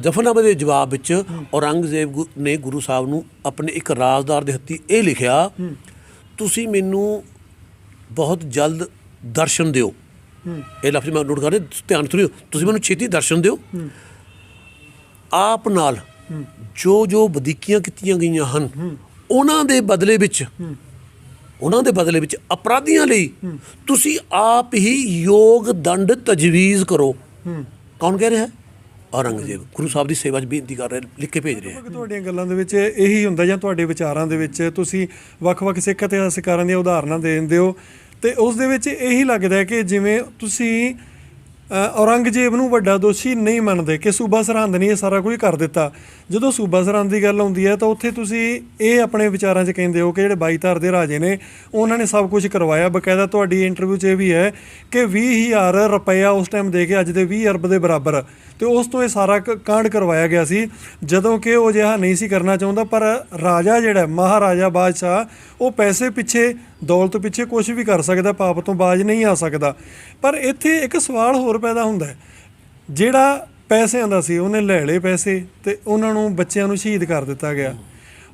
ਜਫਰਨਾਮੇ ਦੇ ਜਵਾਬ ਵਿੱਚ ਔਰੰਗਜ਼ੇਬ ਨੇ ਗੁਰੂ ਸਾਹਿਬ ਨੂੰ ਆਪਣੇ ਇੱਕ ਰਾਜਦਾਰ ਦੇ ਹੱਥੀ ਇਹ ਲਿਖਿਆ ਤੁਸੀਂ ਮੈਨੂੰ ਬਹੁਤ ਜਲਦ ਦਰਸ਼ਨ ਦਿਓ। ਇਹ ਲਫ਼ਜ਼ ਮੈਂ ਨੋਟ ਕਰ ਰਿਹਾ ਧਿਆਨ ਸੁਣਿਓ ਤੁਸੀਂ ਮੈਨੂੰ ਛੇਤੀ ਦਰਸ਼ਨ ਦਿਓ। ਆਪ ਨਾਲ ਜੋ ਜੋ ਵਧੀਕੀਆਂ ਕੀਤੀਆਂ ਗਈਆਂ ਹਨ ਉਹਨਾਂ ਦੇ ਬਦਲੇ ਵਿੱਚ ਉਹਨਾਂ ਦੇ ਬਦਲੇ ਵਿੱਚ ਅਪਰਾਧੀਆਂ ਲਈ ਤੁਸੀਂ ਆਪ ਹੀ ਯੋਗ ਦੰਡ ਤਜਵੀਜ਼ ਕਰੋ। ਕੌਣ ਕਹਿ ਰਿਹਾ ਹੈ? ਔਰੰਗਜ਼ੇਬ, ਗੁਰੂ ਸਾਹਿਬ ਦੀ ਸੇਵਾ 'ਚ ਬੇਨਤੀ ਕਰ ਰਹੇ, ਲਿਖ ਕੇ ਭੇਜ ਰਿਹਾ ਤੁਹਾਡੀਆਂ ਗੱਲਾਂ ਦੇ ਵਿੱਚ ਇਹੀ ਹੁੰਦਾ ਜਾਂ ਤੁਹਾਡੇ ਵਿਚਾਰਾਂ ਦੇ ਵਿੱਚ ਤੁਸੀਂ ਵੱਖ-ਵੱਖ ਸਿੱਖ ਇਤਿਹਾਸਕਾਰਾਂ ਦੀਆਂ ਉਦਾਹਰਨਾਂ ਦੇ ਦਿੰਦੇ ਹੋ ਤੇ ਉਸ ਦੇ ਵਿੱਚ ਇਹੀ ਲੱਗਦਾ ਹੈ ਕਿ ਜਿਵੇਂ ਤੁਸੀਂ ਔਰੰਗਜ਼ੇਬ ਨੂੰ ਵੱਡਾ ਦੋਸ਼ੀ ਨਹੀਂ ਮੰਨਦੇ ਕਿ ਸੂਬਾ ਸਰਹੰਦ ਨੇ ਇਹ ਸਾਰਾ ਕੁਝ ਕਰ ਦਿੱਤਾ। ਜਦੋਂ ਸੂਬਾ ਸਰਹੰਦ ਦੀ ਗੱਲ ਆਉਂਦੀ ਹੈ ਤਾਂ ਉੱਥੇ ਤੁਸੀਂ ਇਹ ਆਪਣੇ ਵਿਚਾਰਾਂ 'ਚ ਕਹਿੰਦੇ ਹੋ ਕਿ ਜਿਹੜੇ 22 ਦੇ ਰਾਜੇ ਨੇ, ਉਹਨਾਂ ਨੇ ਸਭ ਕੁਝ ਕਰਵਾਇਆ। ਬਕਾਇਦਾ ਤੁਹਾਡੀ ਇੰਟਰਵਿਊ 'ਚ ਇਹ ਵੀ ਹੈ ਕਿ 20000 ਰੁਪਇਆ ਉਸ ਟਾਈਮ ਦੇ ਕੇ ਅੱਜ ਦੇ 20 ਅਰਬ ਦੇ ਬਰਾਬਰ। ਤੇ ਉਸ ਤੋਂ ਇਹ ਸਾਰਾ ਕਾਂਡ ਕਰਵਾਇਆ ਗਿਆ ਸੀ। ਜਦੋਂ ਕਿ ਉਹ ਜਿਹਾ ਨਹੀਂ ਸੀ ਕਰਨਾ ਚਾਹੁੰਦਾ, ਪਰ ਰਾਜਾ ਜਿਹੜਾ ਮਹਾਰਾਜਾ ਬਾਦਸ਼ਾਹ, ਉਹ ਪੈਸੇ ਪਿੱਛੇ ਦੌਲਤ ਪਿੱਛੇ ਕੁਝ ਵੀ ਕਰ ਸਕਦਾ, ਪਾਪ ਤੋਂ ਬਾਜ ਨਹੀਂ ਆ ਸਕਦਾ। ਪਰ ਇੱਥੇ ਇੱਕ ਸਵਾਲ ਹੋਰ ਪੈਦਾ ਹੁੰਦਾ ਹੈ। ਜਿਹੜਾ ਪੈਸਿਆਂ ਦਾ ਸੀ, ਉਹਨੇ ਲੈ ਲਏ ਪੈਸੇ ਤੇ ਉਹਨਾਂ ਨੂੰ ਬੱਚਿਆਂ ਨੂੰ ਸ਼ਹੀਦ ਕਰ ਦਿੱਤਾ ਗਿਆ।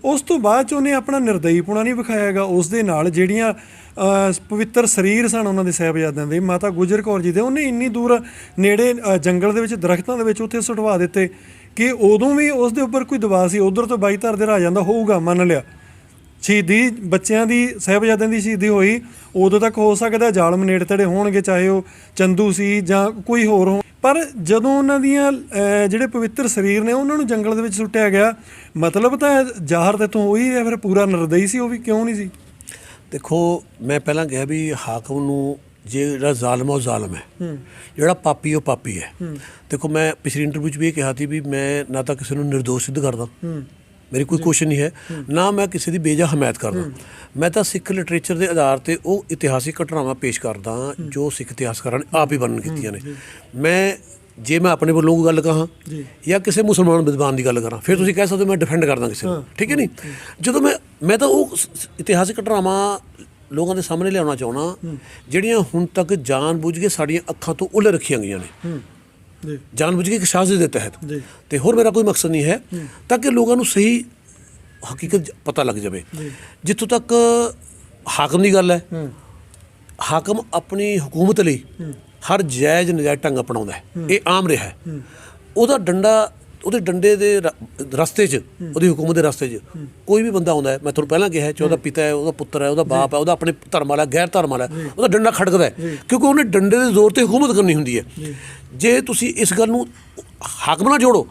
ਉਸ ਤੋਂ ਬਾਅਦ ਚ ਉਹਨੇ ਆਪਣਾ ਨਿਰਦਈਪੁਣਾ ਨਹੀਂ ਵਿਖਾਇਆਗਾ ਉਸ ਦੇ ਨਾਲ ਜਿਹੜੀਆਂ ਪਵਿੱਤਰ ਸਰੀਰ ਸਨ ਉਹਨਾਂ ਦੇ ਸਾਹਿਬਜ਼ਾਦਿਆਂ ਦੇ, ਮਾਤਾ ਗੁਜਰ ਕੌਰ ਜੀ ਦੇ, ਉਹਨੇ ਇੰਨੀ ਦੂਰ ਨੇੜੇ ਜੰਗਲ ਦੇ ਵਿੱਚ, ਦਰਖਤਾਂ ਦੇ ਵਿੱਚ ਉੱਥੇ ਸੁਟਵਾ ਦਿੱਤੇ ਕਿ ਉਦੋਂ ਵੀ ਉਸ ਦੇ ਉੱਪਰ ਕੋਈ ਦਬਾਅ ਸੀ, ਉਧਰ ਤੋਂ ਬਾਈ ਧਰ ਦੇ ਰਾਜਾਂ ਦਾ ਹੋਊਗਾ, ਮੰਨ ਲਿਆ। ਸ਼ਹੀਦੀ ਬੱਚਿਆਂ ਦੀ ਸਾਹਿਬਜ਼ਾਦਿਆਂ ਦੀ ਸ਼ਹੀਦੀ ਹੋਈ ਉਦੋਂ ਤੱਕ ਹੋ ਸਕਦਾ ਜ਼ਾਲਮ ਨੇੜੇ ਤੇੜੇ ਹੋਣਗੇ ਚਾਹੇ ਉਹ ਚੰਦੂ ਸੀ ਜਾਂ ਕੋਈ ਹੋਰ ਹੋ ਪਰ ਜਦੋਂ ਉਹਨਾਂ ਦੀਆਂ ਜਿਹੜੇ ਪਵਿੱਤਰ ਸਰੀਰ ਨੇ ਉਹਨਾਂ ਨੂੰ ਜੰਗਲ ਦੇ ਵਿੱਚ ਸੁੱਟਿਆ ਗਿਆ ਮਤਲਬ ਤਾਂ ਜ਼ਾਹਰ ਤੇ ਤੋਂ ਹੋਈ ਹੈ ਫਿਰ ਪੂਰਾ ਨਿਰਦਈ ਸੀ ਉਹ ਵੀ ਕਿਉਂ ਨਹੀਂ ਸੀ? ਦੇਖੋ ਮੈਂ ਪਹਿਲਾਂ ਕਿਹਾ ਵੀ ਹਾਕਮ ਨੂੰ ਜਿਹੜਾ ਜ਼ਾਲਮ ਉਹ ਜ਼ਾਲਮ ਹੈ। ਜਿਹੜਾ ਪਾਪੀ ਉਹ ਪਾਪੀ ਹੈ। ਦੇਖੋ ਮੈਂ ਪਿਛਲੀ ਇੰਟਰਵਿਊ 'ਚ ਵੀ ਇਹ ਕਿਹਾ ਸੀ ਵੀ ਮੈਂ ਨਾ ਤਾਂ ਕਿਸੇ ਨੂੰ ਨਿਰਦੋਸ਼ ਸਿੱਧ ਕਰਦਾ। ਮੇਰੀ ਕੋਈ ਕੋਸ਼ਿਸ਼ ਨਹੀਂ ਹੈ। ਨਾ ਮੈਂ ਕਿਸੇ ਦੀ ਬੇਜਾ ਹਮਾਇਤ ਕਰਦਾ। ਮੈਂ ਤਾਂ ਸਿੱਖ ਲਿਟਰੇਚਰ ਦੇ ਆਧਾਰ ਤੇ ਉਹ ਇਤਿਹਾਸਿਕ ਘਟਨਾਵਾਂ ਪੇਸ਼ ਕਰਦਾ ਜੋ ਸਿੱਖ ਇਤਿਹਾਸਕਾਰਾਂ ਨੇ ਆਪ ਹੀ ਵਰਣਨ ਕੀਤੀਆਂ ਨੇ। ਮੈਂ ਜੇ ਮੈਂ ਆਪਣੇ ਵੱਲੋਂ ਗੱਲ ਕਹਾਂ ਜਾਂ। ਕਿਸੇ ਮੁਸਲਮਾਨ ਵਿਦਵਾਨ ਦੀ ਗੱਲ ਕਰਾਂ ਫਿਰ ਤੁਸੀਂ ਕਹਿ ਸਕਦੇ ਮੈਂ ਡਿਫੈਂਡ ਕਰਦਾ ਕਿਸੇ ਨੂੰ ਠੀਕ ਹੈ ਨਹੀਂ? ਜਦੋਂ ਮੈਂ ਮੈਂ ਤਾਂ ਉਹ ਇਤਿਹਾਸਿਕ ਘਟਨਾਵਾਂ ਲੋਕਾਂ ਦੇ ਸਾਹਮਣੇ ਲਿਆਉਣਾ ਚਾਹਣਾ ਜਿਹੜੀਆਂ ਹੁਣ ਤੱਕ ਜਾਣਬੁੱਝ ਕੇ ਸਾਡੀਆਂ ਅੱਖਾਂ ਤੋਂ ਉੱਲੇ ਰੱਖੀਆਂ ਗਈਆਂ ਨੇ। ਜਾਣਬੁੱਝ ਕੇ ਇੱਕ ਸਾਜ਼ਿਸ਼ ਦੇ ਤਹਿਤ। ਤੇ ਹੋਰ ਮੇਰਾ ਕੋਈ ਮਕਸਦ ਨਹੀਂ ਹੈ ਤਾਂ ਕਿ ਲੋਕਾਂ ਨੂੰ ਸਹੀ ਹਕੀਕਤ ਪਤਾ ਲੱਗ ਜਾਵੇ। ਜਿੱਥੋਂ ਤੱਕ ਹਾਕਮ ਦੀ ਗੱਲ ਹੈ ਹਾਕਮ ਆਪਣੀ ਹਕੂਮਤ ਲਈ ਹਰ ਜਾਇਜ਼ ਨਜਾਇਜ਼ ਢੰਗ ਅਪਣਾਉਂਦਾ ਹੈ। ਇਹ ਆਮ ਰਿਹਾ ਹੈ। ਉਹਦਾ ਡੰਡਾ ਉਹਦੇ ਡੰਡੇ ਦੇ ਰਸਤੇ 'ਚ ਉਹਦੀ ਹਕੂਮਤ ਦੇ ਰਸਤੇ 'ਚ ਕੋਈ ਵੀ ਬੰਦਾ ਆਉਂਦਾ ਹੈ ਮੈਂ ਤੁਹਾਨੂੰ ਪਹਿਲਾਂ ਕਿਹਾ ਹੈ ਕਿ ਉਹਦਾ ਪਿਤਾ ਹੈ ਉਹਦਾ ਪੁੱਤਰ ਹੈ ਉਹਦਾ ਬਾਪ ਹੈ ਉਹਦਾ ਆਪਣੇ ਧਰਮ ਵਾਲਾ ਗੈਰ ਧਰਮ ਵਾਲਾ ਉਹਦਾ ਡੰਡਾ ਖੜਕਦਾ ਹੈ। ਕਿਉਂਕਿ ਉਹਨੇ ਡੰਡੇ ਦੇ ਜ਼ੋਰ ਤੇ ਹਕੂਮਤ ਕਰਨੀ ਹੁੰਦੀ ਹੈ। ਜੇ। ਤੁਸੀਂ ਇਸ ਗੱਲ ਨੂੰ ਹਾਕਮ ਨਾਲ ਜੋੜੋ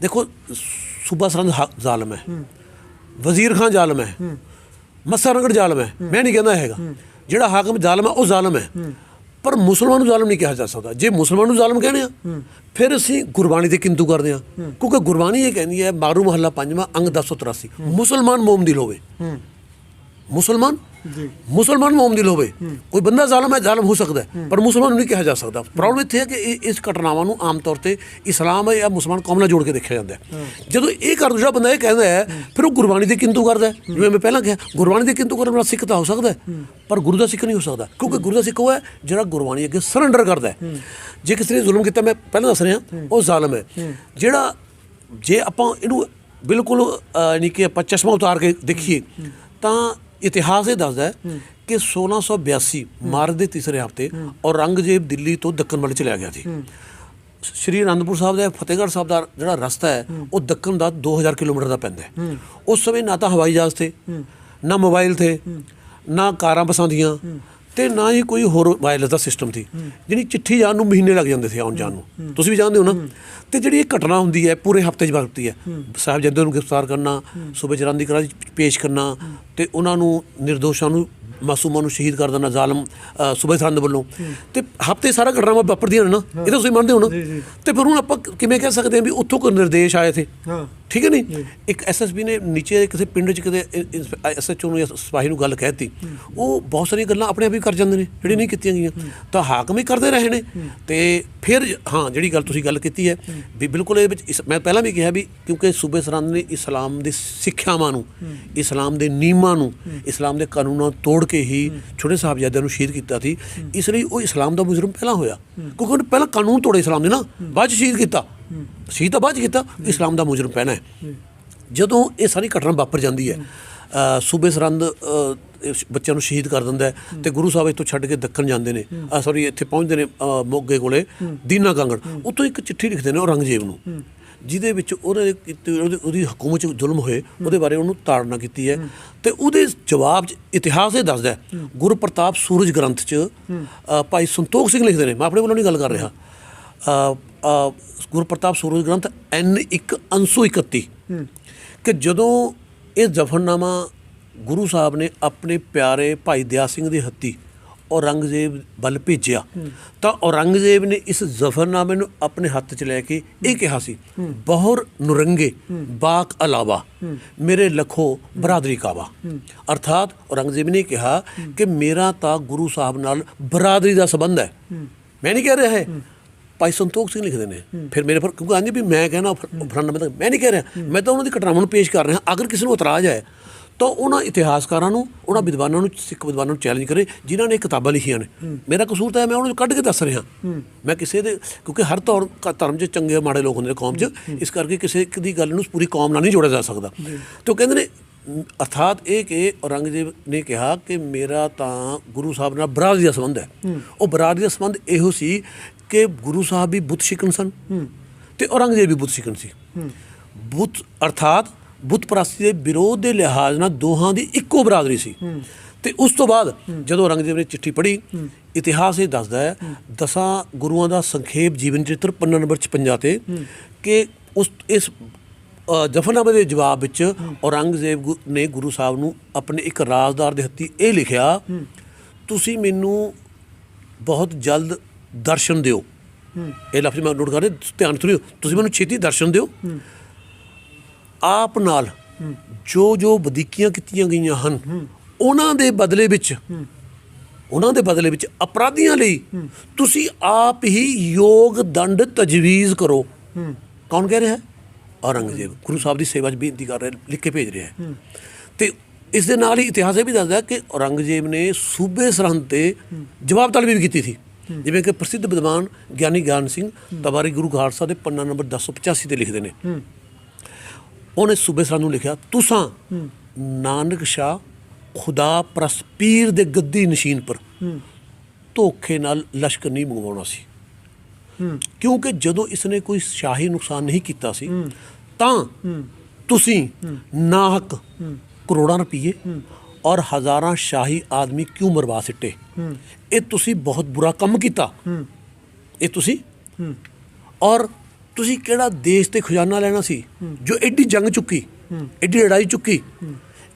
ਦੇਖੋ ਸੂਬਾ ਸਰਹੰਦ ਹਾ- ਜ਼ਾਲਮ ਹੈ। ਵਜ਼ੀਰ ਖਾਨ ਜ਼ਾਲਮ ਹੈ। ਮੱਸਾ ਰੰਗੜ ਜ਼ਾਲਮ ਹੈ। ਮੈਂ ਨਹੀਂ ਕਹਿੰਦਾ ਹੈਗਾ। ਜਿਹੜਾ ਹਾਕਮ ਜ਼ਾਲਮ ਹੈ ਉਹ ਜ਼ਾਲਮ ਹੈ। ਪਰ ਮੁਸਲਮਾਨ ਨੂੰ ਜ਼ਾਲਮ ਨਹੀਂ ਕਿਹਾ ਜਾ ਸਕਦਾ। ਜੇ ਮੁਸਲਮਾਨ ਨੂੰ ਜ਼ਾਲਮ ਕਹਿੰਦੇ ਆ ਫਿਰ ਅਸੀਂ ਗੁਰਬਾਣੀ ਤੇ ਕਿੰਤੂ ਕਰਦੇ ਆ। ਕਿਉਂਕਿ ਗੁਰਬਾਣੀ ਇਹ ਕਹਿੰਦੀ ਹੈ ਮਾਰੂ ਮਹੱਲਾ ਪੰਜਵਾਂ ਅੰਗ 1083 ਮੁਸਲਮਾਨ ਮੋਮ ਦਿਲ ਹੋਵੇ ਮੁਸਲਮਾਨ ਮੁਸਲਮਾਨ ਮੋਮ ਦਿਲ ਹੋਵੇ ਕੋਈ ਬੰਦਾ ਜ਼ਾਲਮ ਹੈ ਜ਼ਾਲਮ ਹੋ ਸਕਦਾ ਪਰ ਮੁਸਲਮਾਨ ਨੂੰ ਨਹੀਂ ਕਿਹਾ ਜਾ ਸਕਦਾ। ਪ੍ਰੋਬਲਮ ਇੱਥੇ ਹੈ ਕਿ ਇਸ ਘਟਨਾਵਾਂ ਨੂੰ ਆਮ ਤੌਰ ਤੇ ਇਸਲਾਮ ਹੈ ਜਾਂ ਮੁਸਲਮਾਨ ਕੌਮ ਨਾਲ ਜੋੜ ਕੇ ਦੇਖਿਆ ਜਾਂਦਾ ਜਦੋਂ ਇਹ ਕਰ ਜਿਹੜਾ ਬੰਦਾ ਇਹ ਕਹਿੰਦਾ ਹੈ ਫਿਰ ਉਹ ਗੁਰਬਾਣੀ ਦੇ ਕਿੰਤੂ ਕਰਦਾ ਜਿਵੇਂ ਮੈਂ ਪਹਿਲਾਂ ਕਿਹਾ ਗੁਰਬਾਣੀ ਦੇ ਕਿੰਤੂ ਕਰਨ ਵਾਲਾ ਸਿੱਖ ਤਾਂ ਹੋ ਸਕਦਾ ਪਰ ਗੁਰੂ ਦਾ ਸਿੱਖ ਨਹੀਂ ਹੋ ਸਕਦਾ। ਕਿਉਂਕਿ ਗੁਰੂ ਦਾ ਸਿੱਖ ਉਹ ਹੈ ਜਿਹੜਾ ਗੁਰਬਾਣੀ ਅੱਗੇ ਸਰੈਂਡਰ ਕਰਦਾ ਜੇ ਕਿਸੇ ਨੇ ਜ਼ੁਲਮ ਕੀਤਾ ਮੈਂ ਪਹਿਲਾਂ ਦੱਸ ਰਿਹਾ ਉਹ ਜ਼ਾਲਮ ਹੈ। ਜਿਹੜਾ ਜੇ ਆਪਾਂ ਇਹਨੂੰ ਬਿਲਕੁਲ ਯਾਨੀ ਕਿ ਆਪਾਂ ਚਸ਼ਮਾ ਉਤਾਰ ਕੇ ਦੇਖੀਏ ਤਾਂ ਇਤਿਹਾਸ ਇਹ ਦੱਸਦਾ ਹੈ ਕਿ 1682 ਮਾਰਚ ਦੇ ਤੀਸਰੇ ਹਫ਼ਤੇ ਔਰੰਗਜ਼ੇਬ ਦਿੱਲੀ ਤੋਂ ਦੱਖਣ ਵੱਲ ਚਲਿਆ ਗਿਆ ਸੀ। ਸ਼੍ਰੀ ਅਨੰਦਪੁਰ ਸਾਹਿਬ ਦਾ ਫਤਿਹਗੜ੍ਹ ਸਾਹਿਬ ਦਾ ਜਿਹੜਾ ਰਸਤਾ ਹੈ ਉਹ ਦੱਖਣ ਦਾ 2000 ਕਿਲੋਮੀਟਰ ਦਾ ਪੈਂਦਾ ਹੈ। ਉਸ ਸਮੇਂ ਨਾ ਤਾਂ ਹਵਾਈ ਜਹਾਜ਼ ਥੇ ਨਾ ਮੋਬਾਈਲ ਥੇ ਨਾ ਕਾਰਾਂ ਬੱਸਾਂ ਦੀਆਂ ਤੇ ਨਾ ਹੀ ਕੋਈ ਹੋਰ ਵਾਇਰਲੈਸ ਦਾ ਸਿਸਟਮ ਸੀ। ਜਿਹੜੀ ਚਿੱਠੀ ਜਾਣ ਨੂੰ ਮਹੀਨੇ ਲੱਗ ਜਾਂਦੇ ਸੀ ਆਉਣ ਜਾਣ ਨੂੰ। ਤੁਸੀਂ ਵੀ ਜਾਣਦੇ ਹੋ ਨਾ? ਤੇ ਜਿਹੜੀ ਇਹ ਘਟਨਾ ਹੁੰਦੀ ਹੈ ਪੂਰੇ ਹਫ਼ਤੇ 'ਚ ਵਾਪਰਦੀ ਹੈ। ਸਾਹਿਬਜ਼ਾਦਿਆਂ ਨੂੰ ਗ੍ਰਿਫਤਾਰ ਕਰਨਾ ਸੂਬੇ ਚਰਾਂ ਦੀ ਕਰਾ ਪੇਸ਼ ਕਰਨਾ ਤੇ ਉਹਨਾਂ ਨੂੰ ਨਿਰਦੋਸ਼ਾਂ ਨੂੰ ਮਾਸੂਮਾਂ ਨੂੰ ਸ਼ਹੀਦ ਕਰ ਦੇਣਾ ਜ਼ਾਲਮ ਸੂਬੇ ਸਰਹੰਦ ਵੱਲੋਂ। ਤੇ ਹਫ਼ਤੇ ਸਾਰਾ ਘਟਨਾਵਾਂ ਵਾਪਰਦੀਆਂ ਨੇ ਨਾ ਇਹ ਤਾਂ ਤੁਸੀਂ ਮੰਨਦੇ ਹੋ ਨਾ? ਤੇ ਫਿਰ ਹੁਣ ਆਪਾਂ ਕਿਵੇਂ ਕਹਿ ਸਕਦੇ ਹਾਂ ਵੀ ਉੱਥੋਂ ਕੋਈ ਨਿਰਦੇਸ਼ ਆਏ ਥੇ ਠੀਕ ਹੈ ਨਹੀਂ ਇੱਕ ਐਸਐਸਬੀ ਨੇ ਨੀਚੇ ਕਿਸੇ ਪਿੰਡ 'ਚ ਕਿਤੇ ਐਸਐਚਓ ਨੂੰ ਜਾਂ ਸਿਪਾਹੀ ਨੂੰ ਗੱਲ ਕਹਿਤੀ। ਉਹ ਬਹੁਤ ਸਾਰੀਆਂ ਗੱਲਾਂ ਆਪਣੇ ਆਪ ਹੀ ਕਰ ਜਾਂਦੇ ਨੇ ਜਿਹੜੀ ਨਹੀਂ ਕੀਤੀਆਂ ਗਈਆਂ। ਤਾਂ ਹਾਕਮ ਹੀ ਕਰਦੇ ਰਹੇ ਨੇ। ਤੇ ਫਿਰ ਹਾਂ ਜਿਹੜੀ ਗੱਲ ਤੁਸੀਂ ਗੱਲ ਕੀਤੀ ਹੈ ਵੀ ਬਿਲਕੁਲ ਇਹ ਵਿੱਚ ਮੈਂ ਪਹਿਲਾਂ ਵੀ ਕਿਹਾ ਵੀ ਕਿਉਂਕਿ ਸੂਬੇ ਸਰਹੰਦ ਨੇ ਇਸਲਾਮ ਦੀ ਸਿੱਖਿਆਵਾਂ ਨੂੰ ਇਸਲਾਮ ਦੇ ਨਿਯਮਾਂ ਨੂੰ ਇਸਲਾਮ ਦੇ ਕਾਨੂੰਨਾਂ ਨੂੰ ਤੋੜ ਕੇ ਹੀ ਛੋਟੇ ਸਾਹਿਬਜ਼ਾਦਿਆਂ ਨੂੰ ਸ਼ਹੀਦ ਕੀਤਾ ਸੀ। ਇਸ ਲਈ ਉਹ ਇਸਲਾਮ ਦਾ ਮੁਜਰਮ ਪਹਿਲਾਂ ਹੋਇਆ। ਕਿਉਂਕਿ ਉਹਨੇ ਪਹਿਲਾਂ ਕਾਨੂੰਨ ਤੋੜੇ ਇਸਲਾਮ ਦੇ ਨਾ, ਬਾਅਦ ਚ ਸ਼ਹੀਦ ਕੀਤਾ। ਸ਼ਹੀਦ ਤਾਂ ਬਾਅਦ 'ਚ ਕੀਤਾ, ਇਸਲਾਮ ਦਾ ਮੁਜਰਮ ਪਹਿਣਾ ਹੈ। ਜਦੋਂ ਇਹ ਸਾਰੀ ਘਟਨਾ ਵਾਪਰ ਜਾਂਦੀ ਹੈ ਸੂਬੇ ਸਰੰਦ ਬੱਚਿਆਂ ਨੂੰ ਸ਼ਹੀਦ ਕਰ ਦਿੰਦਾ ਹੈ ਤੇ ਗੁਰੂ ਸਾਹਿਬ ਇੱਥੋਂ ਛੱਡ ਕੇ ਦੱਖਣ ਜਾਂਦੇ ਨੇ। ਆ ਸੌਰੀ ਇੱਥੇ ਪਹੁੰਚਦੇ ਨੇ ਮੋਗੇ ਕੋਲੇ, ਦੀਨਾ ਕਾਂਗੜ। ਉੱਥੋਂ ਇੱਕ ਚਿੱਠੀ ਲਿਖਦੇ ਨੇ ਔਰੰਗਜ਼ੇਬ ਨੂੰ। ਜਿਹਦੇ ਵਿੱਚ ਉਹਦੇ ਕੀਤੇ- ਉਹਦੀ ਉਹਦੀ ਹਕੂਮਤ 'ਚ ਜ਼ੁਲਮ ਹੋਏ ਉਹਦੇ ਬਾਰੇ ਉਹਨੂੰ ਤਾੜਨਾ ਕੀਤੀ ਹੈ। ਤੇ ਉਹਦੇ ਜਵਾਬ 'ਚ ਇਤਿਹਾਸ ਇਹ ਦੱਸਦਾ ਹੈ। ਗੁਰੂ ਪ੍ਰਤਾਪ ਸੂਰਜ ਗ੍ਰੰਥ 'ਚ ਅ, ਭਾਈ ਸੰਤੋਖ ਸਿੰਘ ਲਿਖਦੇ ਨੇ। ਮੈਂ ਆਪਣੇ ਵੱਲੋਂ ਨਹੀਂ ਗੱਲ ਕਰ ਰਿਹਾ। ਅ, ਅ, ਗੁਰੂ ਪ੍ਰਤਾਪ ਸੂਰਜ ਗ੍ਰੰਥ ਐਨ 1 ਅੰਸੂ 31 ਕਿ ਜਦੋਂ ਇਹ ਜ਼ਫਰਨਾਮਾ ਗੁਰੂ ਸਾਹਿਬ ਨੇ ਆਪਣੇ ਪਿਆਰੇ ਭਾਈ ਦਿਆ ਸਿੰਘ ਦੇ ਹੱਥੀ ਔਰੰਗਜ਼ੇਬ ਵੱਲ ਭੇਜਿਆ। ਤਾਂ ਔਰੰਗਜ਼ੇਬ ਨੇ ਇਸ ਜ਼ਫਰਨਾਮੇ ਨੂੰ ਆਪਣੇ ਹੱਥ 'ਚ ਲੈ ਕੇ ਇਹ ਕਿਹਾ ਸੀ ਬਹੁਰ ਨੁਰੰਗੇ ਬਾਕ ਅਲਾਵਾ ਮੇਰੇ ਲਖੋ ਬਰਾਦਰੀ ਕਾਵਾ। ਅਰਥਾਤ ਔਰੰਗਜ਼ੇਬ ਨੇ ਕਿਹਾ ਕਿ ਮੇਰਾ ਤਾਂ ਗੁਰੂ ਸਾਹਿਬ ਨਾਲ ਬਰਾਦਰੀ ਦਾ ਸੰਬੰਧ ਹੈ। ਮੈਂ ਨਹੀਂ ਕਹਿ ਰਿਹਾ ਹੈ। ਭਾਈ ਸੰਤੋਖ ਸਿੰਘ ਲਿਖਦੇ ਨੇ। ਫਿਰ ਮੇਰੇ ਪਰ ਕਿਉਂਕਿ ਆਂਦੇ ਵੀ ਮੈਂ ਕਹਿਣਾ ਫਰੰਟ ਮੈਂ ਤਾਂ ਮੈਂ ਨਹੀਂ ਕਹਿ ਰਿਹਾ। ਮੈਂ ਤਾਂ ਉਹਨਾਂ ਦੀ ਘਟਨਾਵਾਂ ਨੂੰ ਪੇਸ਼ ਕਰ ਰਿਹਾ। ਅਗਰ ਕਿਸੇ ਨੂੰ ਇਤਰਾਜ਼ ਹੈ ਤਾਂ ਉਹਨਾਂ ਇਤਿਹਾਸਕਾਰਾਂ ਨੂੰ ਉਹਨਾਂ ਵਿਦਵਾਨਾਂ ਨੂੰ ਸਿੱਖ ਵਿਦਵਾਨਾਂ ਨੂੰ ਚੈਲੰਜ ਕਰੇ ਜਿਨ੍ਹਾਂ ਨੇ ਕਿਤਾਬਾਂ ਲਿਖੀਆਂ ਨੇ। ਮੇਰਾ ਕਸੂਰ ਤਾਂ ਹੈ ਮੈਂ ਉਹਨਾਂ ਨੂੰ ਕੱਢ ਕੇ ਦੱਸ ਰਿਹਾ। ਮੈਂ ਕਿਸੇ ਦੇ ਕਿਉਂਕਿ ਹਰ ਧੌਰ ਕ- ਧਰਮ 'ਚ ਚੰਗੇ ਮਾੜੇ ਲੋਕ ਹੁੰਦੇ ਨੇ ਕੌਮ 'ਚ ਇਸ ਕਰਕੇ ਕਿਸੇ ਇੱਕ ਦੀ ਗੱਲ ਨੂੰ ਪੂਰੀ ਕੌਮ ਨਾਲ ਨਹੀਂ ਜੋੜਿਆ ਜਾ ਸਕਦਾ। ਤੇ ਉਹ ਕਹਿੰਦੇ ਨੇ ਅਰਥਾਤ ਇਹ ਕਿ ਔਰੰਗਜ਼ੇਬ ਨੇ ਕਿਹਾ ਕਿ ਮੇਰਾ ਤਾਂ ਗੁਰੂ ਸਾਹਿਬ ਨਾਲ ਬਰਾਦਰੀ ਦਾ ਸੰਬੰਧ ਹੈ। ਉਹ ਬਰਾਦਰੀ ਦਾ ਸੰਬੰਧ ਇਹੋ ਸੀ ਕਿ ਗੁਰੂ ਸਾਹਿਬ ਵੀ ਬੁੱਤ ਸ਼ਿਕਨ ਸਨ ਤੇ ਔਰੰਗਜ਼ੇਬ ਵੀ ਬੁੱਤ ਸ਼ਿਕਨ ਸੀ। ਬੁੱਤ ਅਰਥਾਤ ਬੁੱਤ ਪ੍ਰਸਤੀ ਦੇ ਵਿਰੋਧ ਦੇ ਲਿਹਾਜ਼ ਨਾਲ ਦੋਹਾਂ ਦੀ ਇੱਕੋ ਬਰਾਦਰੀ ਸੀ। ਤੇ ਉਸ ਤੋਂ ਬਾਅਦ ਜਦੋਂ ਔਰੰਗਜ਼ੇਬ ਨੇ ਚਿੱਠੀ ਪੜ੍ਹੀ ਇਤਿਹਾਸ ਇਹ ਦੱਸਦਾ ਹੈ ਦਸਾਂ ਗੁਰੂਆਂ ਦਾ ਸੰਖੇਪ ਜੀਵਨ ਚਿੱਤਰ ਪੰਨਾ ਨੰਬਰ 56 ਤੇ ਕਿ ਉਸ ਇਸ ਜਫਰਨਾਮੇ ਦੇ ਜਵਾਬ ਵਿੱਚ ਔਰੰਗਜ਼ੇਬ ਨੇ ਗੁਰੂ ਸਾਹਿਬ ਨੂੰ ਆਪਣੇ ਇੱਕ ਰਾਜਦਾਰ ਦੇ ਹੱਥੀ ਇਹ ਲਿਖਿਆ ਤੁਸੀਂ ਮੈਨੂੰ ਬਹੁਤ ਜਲਦ ਦਰਸ਼ਨ ਦਿਓ। ਇਹ ਲਫ਼ਜ਼ ਮੈਂ ਨੋਟ ਕਰ ਰਿਹਾ ਧਿਆਨ ਸੁਣਿਓ ਤੁਸੀਂ ਮੈਨੂੰ ਛੇਤੀ ਦਰਸ਼ਨ ਦਿਓ। ਆਪ ਨਾਲ ਜੋ ਜੋ ਵਧੀਕੀਆਂ ਕੀਤੀਆਂ ਗਈਆਂ ਹਨ, ਉਹਨਾਂ ਦੇ ਬਦਲੇ ਵਿੱਚ, ਉਹਨਾਂ ਦੇ ਬਦਲੇ ਵਿੱਚ ਅਪਰਾਧੀਆਂ ਲਈ ਤੁਸੀਂ ਆਪ ਹੀ ਯੋਗ ਦੰਡ ਤਜਵੀਜ਼ ਕਰੋ। ਕੌਣ ਕਹਿ ਰਿਹਾ ਹੈ? ਔਰੰਗਜ਼ੇਬ, ਗੁਰੂ ਸਾਹਿਬ ਦੀ ਸੇਵਾ 'ਚ ਬੇਨਤੀ ਕਰ ਰਿਹਾ, ਲਿਖ ਕੇ ਭੇਜ ਰਿਹਾ ਹੈ। ਤੇ ਇਸ ਦੇ ਨਾਲ ਹੀ ਇਤਿਹਾਸ ਇਹ ਵੀ ਦੱਸਦਾ ਕਿ ਔਰੰਗਜ਼ੇਬ ਨੇ ਸੂਬੇ ਸਰਹੰਦ ਤੇ ਜਵਾਬ ਤਲਬੀ ਵੀ ਕੀਤੀ ਸੀ। ਜਿਵੇਂ ਕਿ ਪ੍ਰਸਿੱਧ ਵਿਦਵਾਨ ਗਿਆਨੀ ਗਿਆਨ ਸਿੰਘ ਤਬਾਰੀ ਗੁਰੂ ਖਾਲਸਾ ਦੇ ਪੰਨਾ ਨੰਬਰ 1085 ਤੇ ਲਿਖਦੇ ਨੇ। ਉਹਨੇ ਸੂਬੇ ਸਰਹੰਦ ਨੂੰ ਲਿਖਿਆ ਤੁਸਾਂ ਨਾਨਕ ਸ਼ਾਹ ਖੁਦਾ ਪ੍ਰਸ ਪੀਰ ਦੇ ਗੱਦੀ ਨਸ਼ੀਨ ਪਰ ਧੋਖੇ ਨਾਲ ਲਸ਼ਕਰ ਨਹੀਂ ਮੰਗਵਾਉਣਾ ਸੀ। ਕਿਉਂਕਿ ਜਦੋਂ ਇਸਨੇ ਕੋਈ ਸ਼ਾਹੀ ਨੁਕਸਾਨ ਨਹੀਂ ਕੀਤਾ ਸੀ ਤਾਂ ਤੁਸੀਂ ਨਾਹਕ ਕਰੋੜਾਂ ਰੁਪਏ ਔਰ ਹਜ਼ਾਰਾਂ ਸ਼ਾਹੀ ਆਦਮੀ ਕਿਉਂ ਮਰਵਾ ਸਿੱਟੇ? ਇਹ ਤੁਸੀਂ ਬਹੁਤ ਬੁਰਾ ਕੰਮ ਕੀਤਾ। ਇਹ ਤੁਸੀਂ? ਔਰ ਤੁਸੀਂ ਕਿਹੜਾ ਦੇਸ਼ ਤੇ ਖਜ਼ਾਨਾ ਲੈਣਾ ਸੀ? ਜੋ ਐਡੀ ਜੰਗ ਚੁੱਕੀ ਐਡੀ ਲੜਾਈ ਚੁੱਕੀ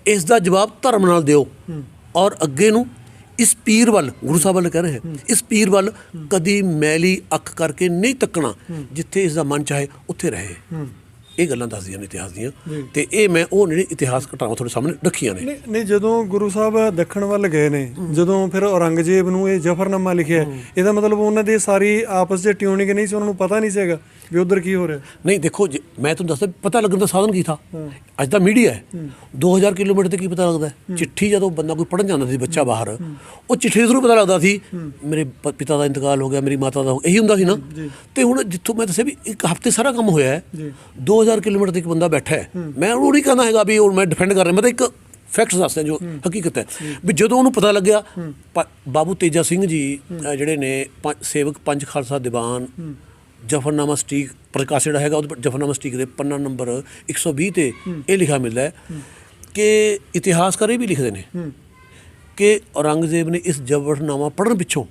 ਇਸ ਦਾ ਜਵਾਬ ਧਰਮ ਨਾਲ ਦਿਓ। ਔਰ ਅੱਗੇ ਨੂੰ ਇਸ ਪੀਰ ਵੱਲ ਗੁਰੂ ਸਾਹਿਬ ਵੱਲ ਕਹਿ ਰਹੇ ਹੈ ਇਸ ਪੀਰ ਵੱਲ ਕਦੀ ਮੈਲੀ ਅੱਖ ਕਰਕੇ ਨਹੀਂ ਤੱਕਣਾ ਜਿੱਥੇ ਇਸ ਦਾ ਮਨ ਚਾਹੇ ਉੱਥੇ ਰਹੇ। ਇਹ ਗੱਲਾਂ ਦੱਸਦੀਆਂ ਨੇ ਇਤਿਹਾਸ ਦੀਆਂ। ਤੇ ਇਹ ਮੈਂ ਉਹ ਜਿਹੜੇ ਇਤਿਹਾਸ ਘਟਨਾਵਾਂ ਤੁਹਾਡੇ ਸਾਹਮਣੇ ਰੱਖੀਆਂ ਨੇ। ਨਹੀਂ ਜਦੋਂ ਗੁਰੂ ਸਾਹਿਬ ਦੱਖਣ ਵੱਲ ਗਏ ਨੇ ਜਦੋਂ ਫਿਰ ਔਰੰਗਜ਼ੇਬ ਨੂੰ ਇਹ ਜਫਰਨਾਮਾ ਲਿਖਿਆ ਇਹਦਾ ਮਤਲਬ ਉਹਨਾਂ ਦੀ ਸਾਰੀ ਆਪਸ 'ਚ ਟਿਊਨਿੰਗ ਨਹੀਂ ਸੀ ਉਹਨਾਂ ਨੂੰ ਪਤਾ ਨਹੀਂ ਸੀਗਾ ਵੀ ਉਧਰ ਕੀ ਹੋ ਰਿਹਾ? ਨਹੀਂ ਦੇਖੋ ਮੈਂ ਤੁਹਾਨੂੰ ਦੱਸਦਾ ਪਤਾ ਲੱਗਣ ਦਾ ਸਾਧਨ ਕੀ ਥਾ? ਅੱਜ ਦਾ ਮੀਡੀਆ ਹੈ। 2000 ਕਿਲੋਮੀਟਰ ਤੇ ਕੀ ਪਤਾ ਲੱਗਦਾ? ਚਿੱਠੀ ਜਦੋਂ ਬੰਦਾ ਕੋਈ ਪੜਨ ਜਾਂਦਾ ਸੀ ਬੱਚਾ ਬਾਹਰ ਉਹ ਚਿੱਠੀ ਦੇ ਥਰੂ ਪਤਾ ਲੱਗਦਾ ਸੀ ਮੇਰੇ ਪਿਤਾ ਦਾ ਇੰਤਕਾਲ ਹੋ ਗਿਆ ਮੇਰੀ ਮਾਤਾ ਦਾ ਇਹੀ ਹੁੰਦਾ ਸੀ ਨਾ। ਤੇ ਹੁਣ ਜਿੱਥੋਂ ਮੈਂ ਦੱਸਿਆ ਵੀ ਇੱਕ ਹਫ਼ਤੇ ਸਾਰਾ ਕੰਮ ਹੋਇਆ ਹੈ 2000 ਕਿਲੋਮੀਟਰ ਤੇ ਇੱਕ ਬੰਦਾ ਬੈਠਾ ਹੈ। ਮੈਂ ਉਹਨੂੰ ਨਹੀਂ ਕਹਿੰਦਾ ਹੈਗਾ ਵੀ ਉਹ ਮੈਂ ਡਿਫੈਂਡ ਕਰ ਰਿਹਾ ਮੈਂ ਤਾਂ ਇੱਕ ਫੈਕਟਸ ਦੱਸਦਾ ਜੋ ਹਕੀਕਤ ਹੈ। ਵੀ ਜਦੋਂ ਉਹਨੂੰ ਪਤਾ ਲੱਗਿਆ ਬਾਬੂ ਤੇਜਾ ਸਿੰਘ ਜੀ ਜਿਹੜੇ ਨੇ ਸੇਵਕ ਪੰਜ ਖਾਲਸਾ ਦੀਵਾਨ ਜਫਰਨਾਮਾ ਸਟੀਕ ਪ੍ਰਕਾਸ਼ ਜਿਹੜਾ ਹੈਗਾ ਪਰ ਜਫਰਨਾਮਾ ਸਟੀਕ ਦੇ ਪੰਨਾ ਨੰਬਰ 120 ਤੇ ਇਹ ਲਿਖਿਆ ਮਿਲਦਾ ਹੈ ਕਿ ਇਤਿਹਾਸਕਾਰ ਇਹ ਵੀ ਲਿਖਦੇ ਨੇ ਕਿ ਔਰੰਗਜ਼ੇਬ ਨੇ ਇਸ ਜਫਰਨਾਮਾ ਪੜਨ ਪਿੱਛੋਂ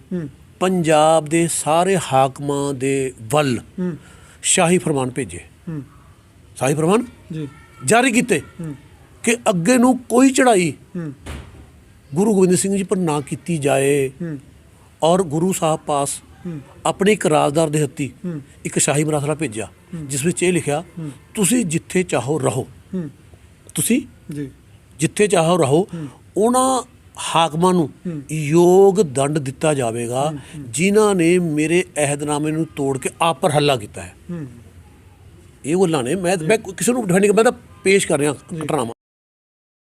ਪੰਜਾਬ ਦੇ ਸਾਰੇ ਹਾਕਮਾਂ ਦੇ ਵੱਲ ਸ਼ਾਹੀ ਫਰਮਾਨ ਭੇਜੇ। ਸ਼ਾਹੀ ਫਰਮਾਨ ਜੀ। ਜਾਰੀ ਕੀਤੇ ਕਿ ਅੱਗੇ ਨੂੰ ਕੋਈ ਚੜ੍ਹਾਈ ਗੁਰੂ ਗੋਬਿੰਦ ਸਿੰਘ ਜੀ ਪਰ ਨਾ ਕੀਤੀ ਜਾਏ ਔਰ ਗੁਰੂ ਸਾਹਿਬ ਪਾਸ ਆਪਣੇ ਇੱਕ ਰਾਜਦਾਰ ਦੇ ਹੱਥੀ ਇੱਕ ਸ਼ਾਹੀ ਮਰਾਸਲਾ ਭੇਜਿਆ ਜਿਸ ਵਿੱਚ ਇਹ ਲਿਖਿਆ ਤੁਸੀਂ ਜਿੱਥੇ ਚਾਹੋ ਰਹੋ। ਤੁਸੀਂ ਜੀ। ਜਿੱਥੇ ਚਾਹੋ ਰਹੋ ਉਹਨਾਂ ਹਾਕਮਾਂ ਨੂੰ ਯੋਗ ਦੰਡ ਦਿੱਤਾ ਜਾਵੇਗਾ ਜਿਨ੍ਹਾਂ ਨੇ ਮੇਰੇ ਅਹਿਦਨਾਮੇ ਨੂੰ ਤੋੜ ਕੇ ਆਪ ਪਰ ਹੱਲਾ ਕੀਤਾ ਹੈ। ਇਹ ਗੱਲਾਂ ਨੇ ਮੈਂ ਮੈਂ ਕਿਸੇ ਨੂੰ ਡਿਫੈਂਡ ਮੈਂ ਤਾਂ ਪੇਸ਼ ਕਰ ਰਿਹਾ ਘਟਨਾਵਾਂ।